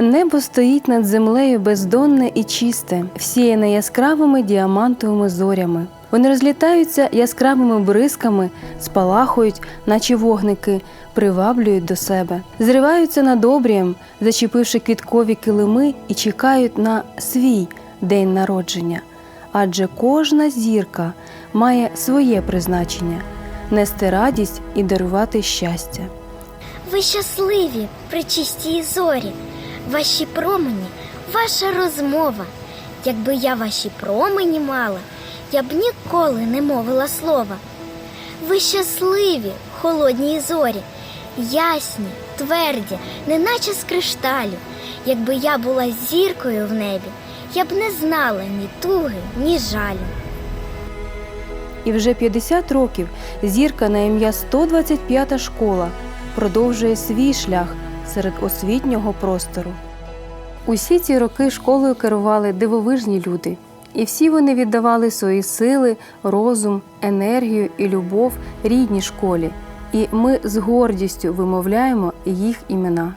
Небо стоїть над землею бездонне і чисте, всіяне яскравими діамантовими зорями. Вони розлітаються яскравими бризками, спалахують, наче вогники, приваблюють до себе, зриваються над обрієм, зачепивши квіткові килими і чекають на свій день народження. Адже кожна зірка має своє призначення нести радість і дарувати щастя. Ви щасливі, причисті зорі, ваші промені, ваша розмова. Якби я ваші промені мала, я б ніколи не мовила слова. Ви щасливі, холодні зорі, ясні, тверді, неначе з кришталю. Якби я була зіркою в небі, я б не знала ні туги, ні жалю. І вже 50 років зірка на ім'я 125 школа продовжує свій шлях серед освітнього простору. Усі ці роки школою керували дивовижні люди, і всі вони віддавали свої сили, розум, енергію і любов рідній школі. І ми з гордістю вимовляємо їх імена.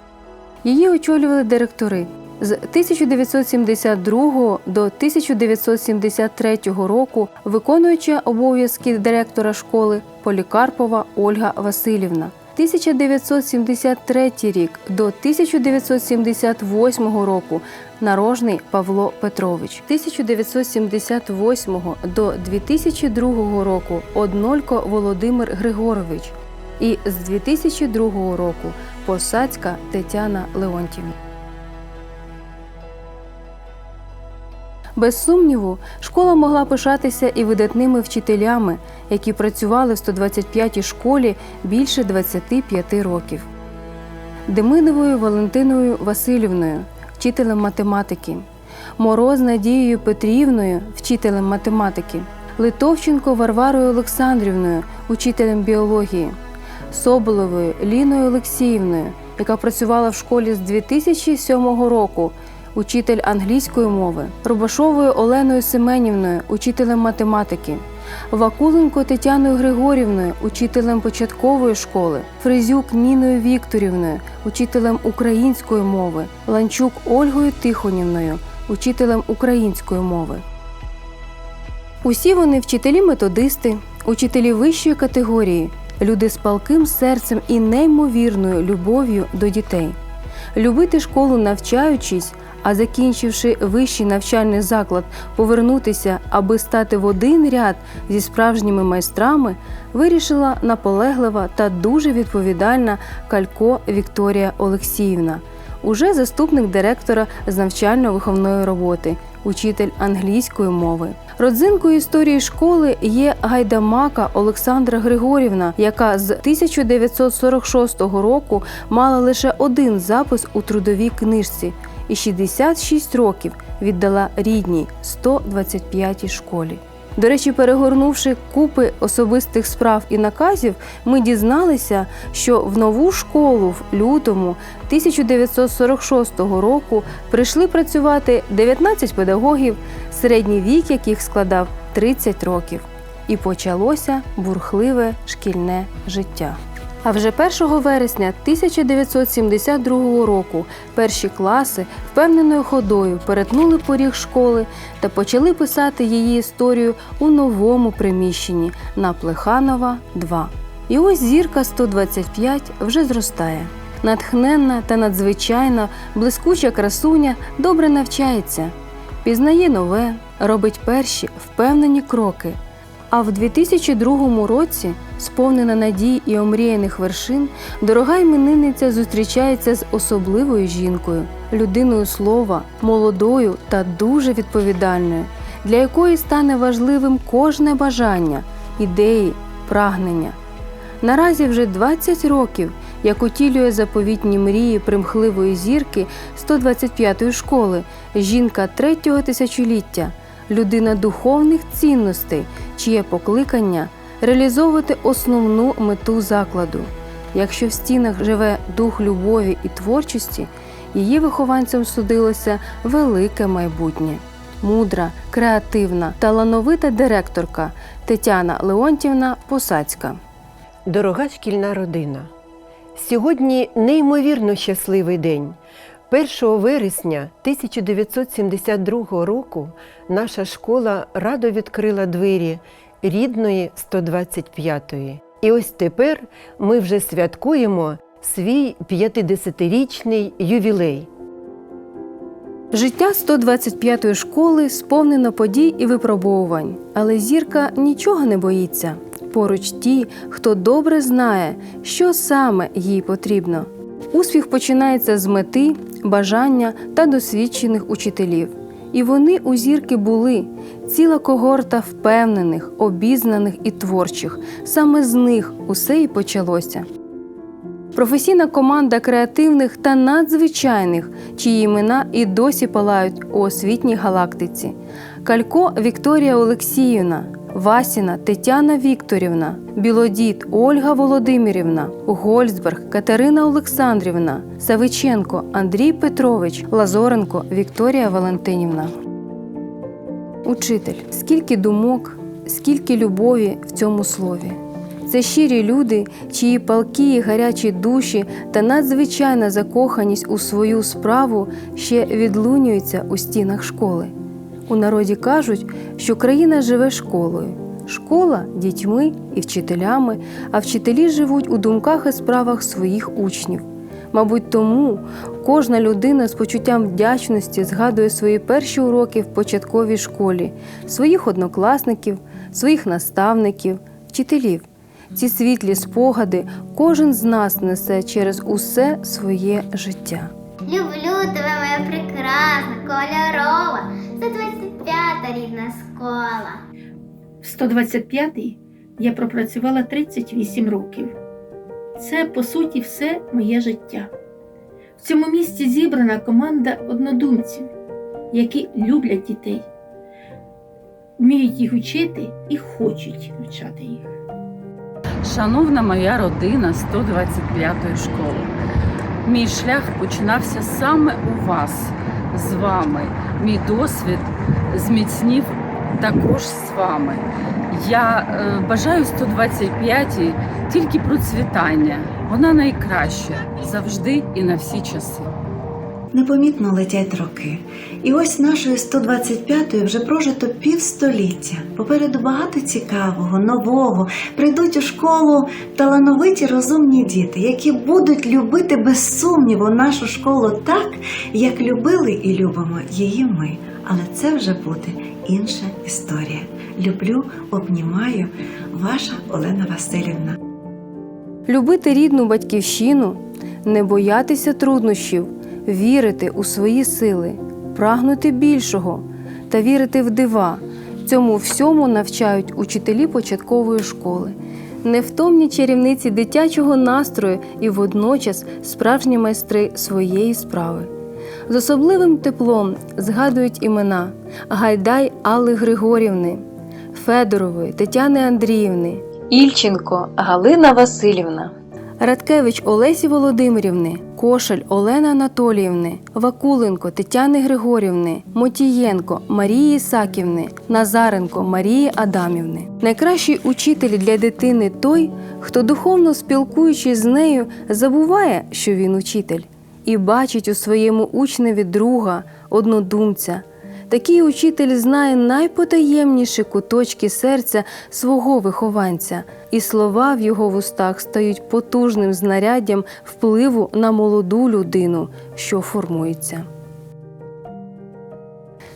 Її очолювали директори. З 1972 до 1973 року виконуюча обов'язки директора школи Полікарпова Ольга Васильівна. 1973 рік до 1978 року нарожний Павло Петрович. 1978 до 2002 року Однолько Володимир Григорович. І з 2002 року Посадська Тетяна Леонтівна. Без сумніву, школа могла пишатися і видатними вчителями, які працювали в 125-й школі більше 25 років. Демидовою Валентиною Васильівною, вчителем математики, Мороз Надією Петрівною, вчителем математики, Литовченко Варварою Олександрівною, учителем біології, Соболовою Ліною Олексіївною, яка працювала в школі з 2007 року, учитель англійської мови, Рубашовою Оленою Семенівною, учителем математики, Вакуленко Тетяною Григорівною, учителем початкової школи, Фризюк Ніною Вікторівною, учителем української мови, Ланчук Ольгою Тихонівною, учителем української мови. Усі вони вчителі-методисти, учителі вищої категорії, люди з палким серцем і неймовірною любов'ю до дітей. Любити школу навчаючись, а закінчивши вищий навчальний заклад, повернутися, аби стати в один ряд зі справжніми майстрами, вирішила наполеглива та дуже відповідальна Калько Вікторія Олексіївна, уже заступник директора з навчально-виховної роботи, учитель англійської мови. Родзинкою історії школи є гайдамака Олександра Григорівна, яка з 1946 року мала лише один запис у трудовій книжці і 66 років віддала рідній 125-й школі. До речі, перегорнувши купи особистих справ і наказів, ми дізналися, що в нову школу в лютому 1946 року прийшли працювати 19 педагогів, середній вік яких складав 30 років. І почалося бурхливе шкільне життя. А вже 1 вересня 1972 року перші класи впевненою ходою перетнули поріг школи та почали писати її історію у новому приміщенні на Плеханова 2. І ось зірка 125 вже зростає. Натхненна та надзвичайно блискуча красуня добре навчається, пізнає нове, робить перші впевнені кроки. А в 2002 році, сповнена надій і омріяних вершин, дорога іменинниця зустрічається з особливою жінкою, людиною слова, молодою та дуже відповідальною, для якої стане важливим кожне бажання, ідеї, прагнення. Наразі вже 20 років, як утілює заповітні мрії примхливої зірки 125-ї школи, жінка третього тисячоліття, людина духовних цінностей, чиє покликання реалізовувати основну мету закладу. Якщо в стінах живе дух любові і творчості, її вихованцям судилося велике майбутнє. Мудра, креативна, талановита директорка Тетяна Леонтівна Посацька. Дорога шкільна родина. Сьогодні неймовірно щасливий день. 1 вересня 1972 року наша школа радо відкрила двері рідної 125-ї. І ось тепер ми вже святкуємо свій 50-річний ювілей. Життя 125-ї школи сповнено подій і випробовувань, але зірка нічого не боїться. Поруч ті, хто добре знає, що саме їй потрібно. Успіх починається з мети, бажання та досвідчених учителів. І вони у зірки були ціла когорта впевнених, обізнаних і творчих. Саме з них усе і почалося. Професійна команда креативних та надзвичайних, чиї імена і досі палають у освітній галактиці. Калько Вікторія Олексіївна, Васіна Тетяна Вікторівна, Білодід Ольга Володимирівна, Гольцберг Катерина Олександрівна, Савиченко Андрій Петрович, Лазоренко Вікторія Валентинівна. Учитель, скільки думок, скільки любові в цьому слові. Це щирі люди, чиї палкі і гарячі душі та надзвичайна закоханість у свою справу ще відлунюються у стінах школи. У народі кажуть, що країна живе школою. Школа дітьми і вчителями, а вчителі живуть у думках і справах своїх учнів. Мабуть, тому кожна людина з почуттям вдячності згадує свої перші уроки в початковій школі, своїх однокласників, своїх наставників, вчителів. Ці світлі спогади кожен з нас несе через усе своє життя. Люблю тебе, моя прекрасна, кольорова, 125 рідна школа. В 125-й я пропрацювала 38 років. Це, по суті, все моє життя. В цьому місці зібрана команда однодумців, які люблять дітей, вміють їх вчити і хочуть навчати їх. Шановна моя родина 125-ї школи, мій шлях починався саме у вас, з вами. Мій досвід зміцнів також з вами. Я е, бажаю 125-й тільки процвітання. Вона найкраща завжди і на всі часи. Непомітно летять роки. І ось нашою 125-ю вже прожито півстоліття. Попереду багато цікавого, нового. Прийдуть у школу талановиті розумні діти, які будуть любити без сумніву нашу школу так, як любили і любимо її ми. Але це вже буде інша історія. Люблю, обнімаю, ваша Олена Васильівна. Любити рідну батьківщину, не боятися труднощів, вірити у свої сили, прагнути більшого та вірити в дива. Цьому всьому навчають учителі початкової школи, невтомні чарівниці дитячого настрою і водночас справжні майстри своєї справи. З особливим теплом згадують імена Гайдай Алли Григорівни, Федорової Тетяни Андріївни, Ільченко Галина Васильівна, Радкевич Олесі Володимирівни, Кошель Олени Анатоліївни, Вакуленко Тетяни Григорівни, Мотієнко Марії Ісаківни, Назаренко Марії Адамівни. Найкращий учитель для дитини той, хто духовно спілкуючись з нею, забуває, що він учитель, і бачить у своєму учневі друга, однодумця. Такий учитель знає найпотаємніші куточки серця свого вихованця, і слова в його вустах стають потужним знаряддям впливу на молоду людину, що формується.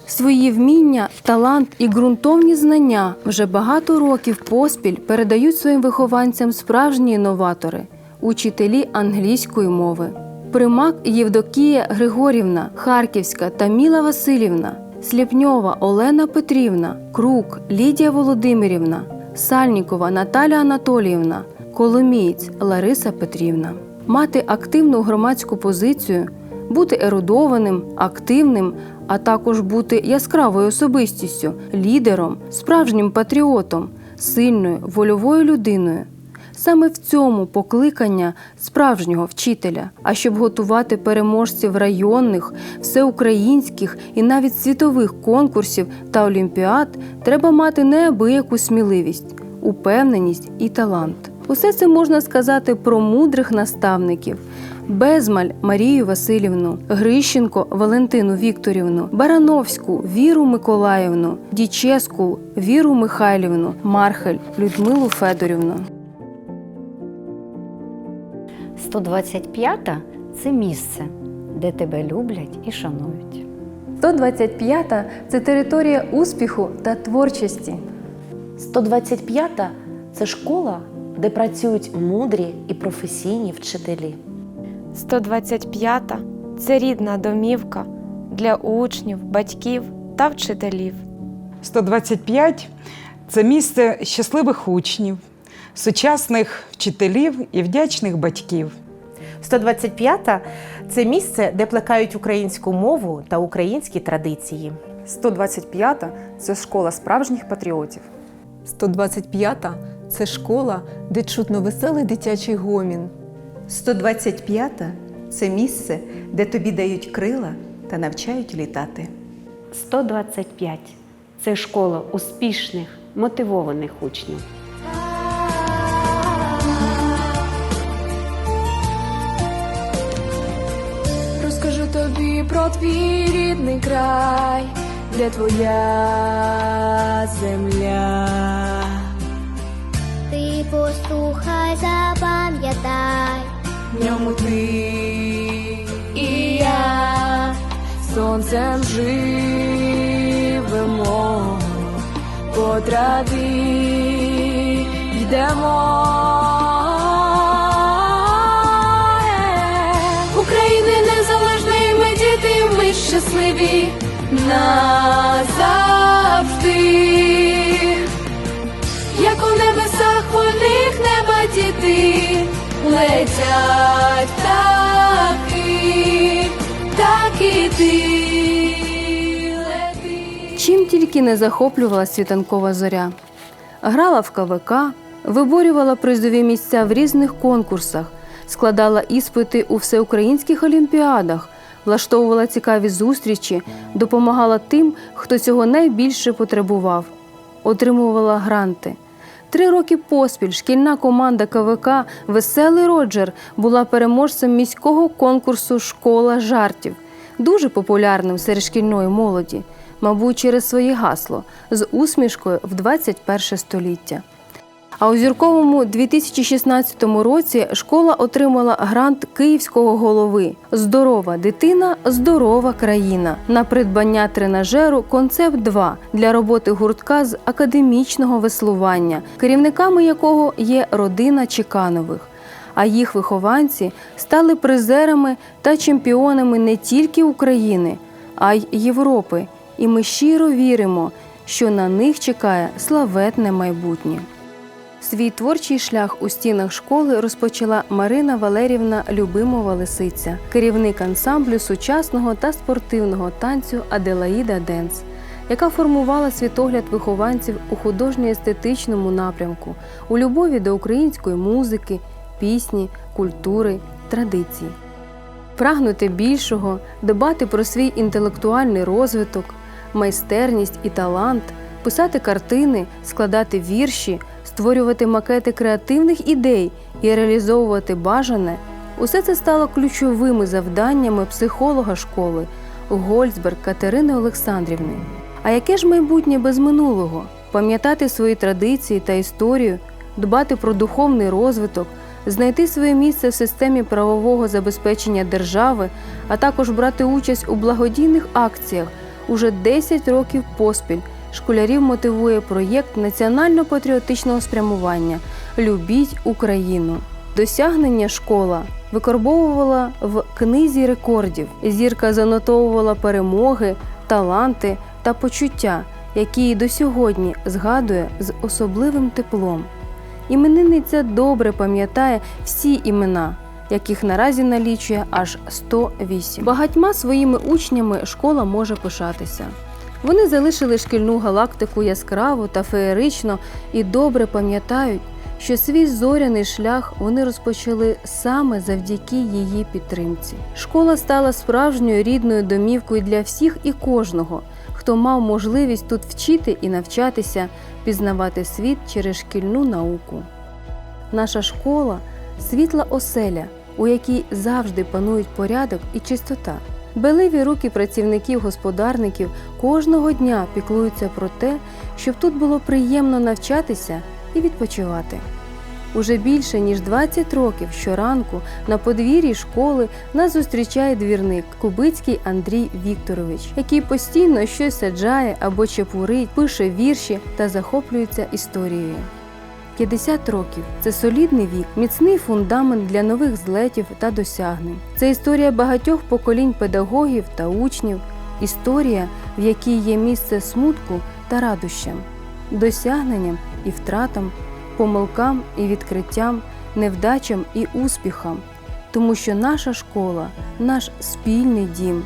Свої вміння, талант і ґрунтовні знання вже багато років поспіль передають своїм вихованцям справжні інноватори, учителі англійської мови. Примак Євдокія Григорівна, Харківська та Міла Васильівна, Сліпньова Олена Петрівна, Крук Лідія Володимирівна, Сальнікова Наталя Анатоліївна, Коломієць Лариса Петрівна. Мати активну громадську позицію, бути ерудованим, активним, а також бути яскравою особистістю, лідером, справжнім патріотом, сильною вольовою людиною. Саме в цьому покликання справжнього вчителя. А щоб готувати переможців районних, всеукраїнських і навіть світових конкурсів та олімпіад, треба мати неабияку сміливість, упевненість і талант. Усе це можна сказати про мудрих наставників. Безмаль Марію Васильівну, Грищенко Валентину Вікторівну, Барановську Віру Миколаївну, Діческу Віру Михайлівну, Мархель Людмилу Федорівну. 125 це місце, де тебе люблять і шанують. 125 це територія успіху та творчості. 125-та це школа, де працюють мудрі і професійні вчителі. 125 це рідна домівка для учнів, батьків та вчителів. 125 це місце щасливих учнів, сучасних вчителів і вдячних батьків. 125-та – це місце, де плекають українську мову та українські традиції. 125-та – це школа справжніх патріотів. 125-та – це школа, де чутно веселий дитячий гомін. 125-та – це місце, де тобі дають крила та навчають літати. 125 це школа успішних, мотивованих учнів. Твій рідний край, де твоя земля. Ти послухай, запам'ятай. В ньому ти і я сонцем живемо, по траві йдемо. Щасливі назавжди. Як у небесах вольних неба діти, летять птахи, так і ти. Чим тільки не захоплювала світанкова зоря. Грала в КВК, виборювала призові місця в різних конкурсах, складала іспити у всеукраїнських олімпіадах, влаштовувала цікаві зустрічі, допомагала тим, хто цього найбільше потребував, отримувала гранти. Три роки поспіль шкільна команда КВК Веселий Роджер була переможцем міського конкурсу Школа жартів, дуже популярним серед шкільної молоді, мабуть, через своє гасло з усмішкою в 21 століття. А у зірковому 2016 році школа отримала грант київського голови Здорова дитина, здорова країна на придбання тренажеру Концепт 2 для роботи гуртка з академічного веслування, керівниками якого є родина Чеканових. А їх вихованці стали призерами та чемпіонами не тільки України, а й Європи. І ми щиро віримо, що на них чекає славетне майбутнє. Свій творчий шлях у стінах школи розпочала Марина Валерівна Любимова Лисиця, керівник ансамблю сучасного та спортивного танцю Аделаїда Денс, яка формувала світогляд вихованців у художньо-естетичному напрямку, у любові до української музики, пісні, культури, традицій. Прагнути більшого, дбати про свій інтелектуальний розвиток, майстерність і талант, писати картини, складати вірші, створювати макети креативних ідей і реалізовувати бажане усе це стало ключовими завданнями психолога школи Гольцберг Катерини Олександрівни. А яке ж майбутнє без минулого? Пам'ятати свої традиції та історію, дбати про духовний розвиток, знайти своє місце в системі правового забезпечення держави, а також брати участь у благодійних акціях уже 10 років поспіль. Школярів мотивує проєкт національно-патріотичного спрямування Любіть Україну. Досягнення школа викорбовувала в книзі рекордів. Зірка занотовувала перемоги, таланти та почуття, які й до сьогодні згадує з особливим теплом. Іменинниця добре пам'ятає всі імена, яких наразі налічує аж 108. Багатьма своїми учнями школа може пишатися. Вони залишили шкільну галактику яскраво та феєрично і добре пам'ятають, що свій зоряний шлях вони розпочали саме завдяки її підтримці. Школа стала справжньою рідною домівкою для всіх і кожного, хто мав можливість тут вчити і навчатися, пізнавати світ через шкільну науку. Наша школа світла оселя, у якій завжди панують порядок і чистота. Беливі руки працівників-господарників кожного дня піклуються про те, щоб тут було приємно навчатися і відпочивати. Уже більше ніж 20 років щоранку на подвір'ї школи нас зустрічає двірник Кубицький Андрій Вікторович, який постійно щось саджає або чепурить, пише вірші та захоплюється історією. 50 років це солідний вік, міцний фундамент для нових злетів та досягнень. Це історія багатьох поколінь педагогів та учнів, історія, в якій є місце смутку та радощам, досягненням і втратам, помилкам і відкриттям, невдачам і успіхам, тому що наша школа наш спільний дім.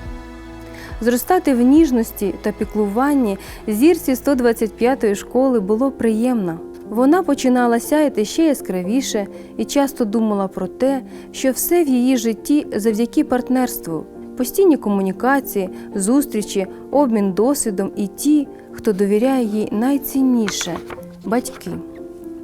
Зростати в ніжності та піклуванні зірці 125-ї школи було приємно. Вона починала сяяти ще яскравіше і часто думала про те, що все в її житті завдяки партнерству, постійні комунікації, зустрічі, обмін досвідом і ті, хто довіряє їй найцінніше батьки.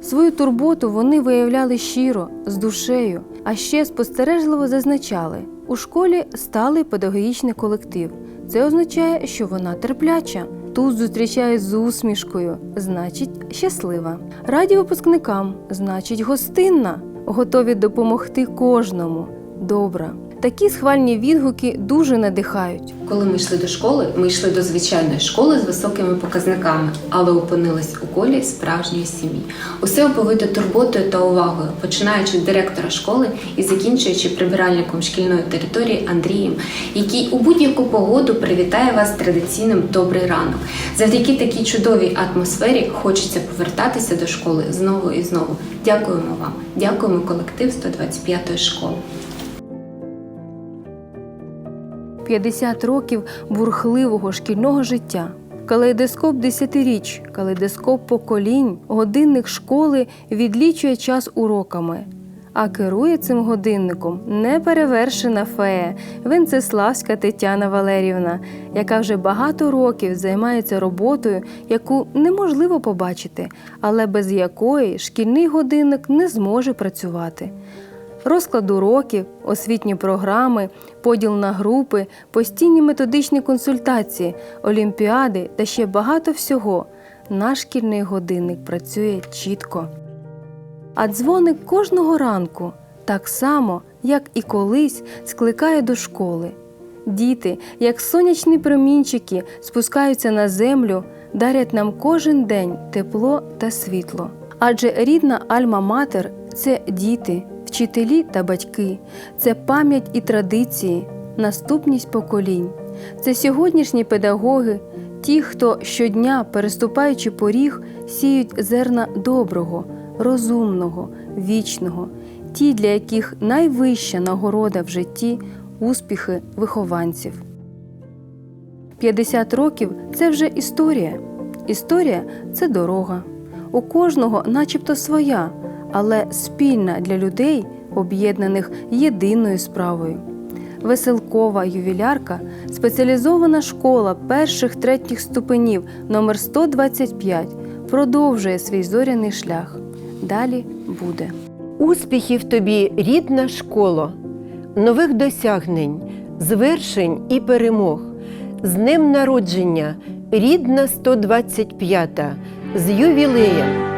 Свою турботу вони виявляли щиро, з душею, а ще спостережливо зазначали у школі сталий педагогічний колектив. Це означає, що вона терпляча. Тут зустрічають з усмішкою, значить щаслива. Раді випускникам, значить гостинна, готові допомогти кожному. Добра. Такі схвальні відгуки дуже надихають. Коли ми йшли до школи, ми йшли до звичайної школи з високими показниками, але опинились у колі справжньої сім'ї. Усе оповите турботою та увагою, починаючи від директора школи і закінчуючи прибиральником шкільної території Андрієм, який у будь-яку погоду привітає вас традиційним добрий ранок. Завдяки такій чудовій атмосфері хочеться повертатися до школи знову і знову. Дякуємо вам, дякуємо колектив 125-ї школи. 50 років бурхливого шкільного життя. Калейдоскоп десятиріч, калейдоскоп поколінь, годинник школи відлічує час уроками. А керує цим годинником неперевершена фея Венцеславська Тетяна Валерівна, яка вже багато років займається роботою, яку неможливо побачити, але без якої шкільний годинник не зможе працювати. Розклад уроків, освітні програми, поділ на групи, постійні методичні консультації, олімпіади та ще багато всього. Наш шкільний годинник працює чітко. А дзвоник кожного ранку, так само, як і колись, скликає до школи. Діти, як сонячні промінчики, спускаються на землю, дарять нам кожен день тепло та світло. Адже рідна Альма-Матер це діти, вчителі та батьки, це пам'ять і традиції, наступність поколінь. Це сьогоднішні педагоги, ті, хто щодня, переступаючи поріг, сіють зерна доброго, розумного, вічного, ті, для яких найвища нагорода в житті успіхи вихованців. 50 років це вже історія. Історія це дорога. У кожного, начебто, своя, але спільна для людей, об'єднаних єдиною справою. Веселкова ювілярка спеціалізована школа перших третіх ступенів номер 125 продовжує свій зоряний шлях. Далі буде. Успіхів тобі, рідна школо, нових досягнень, звершень і перемог, з днем народження, рідна 125, з ювілеєм.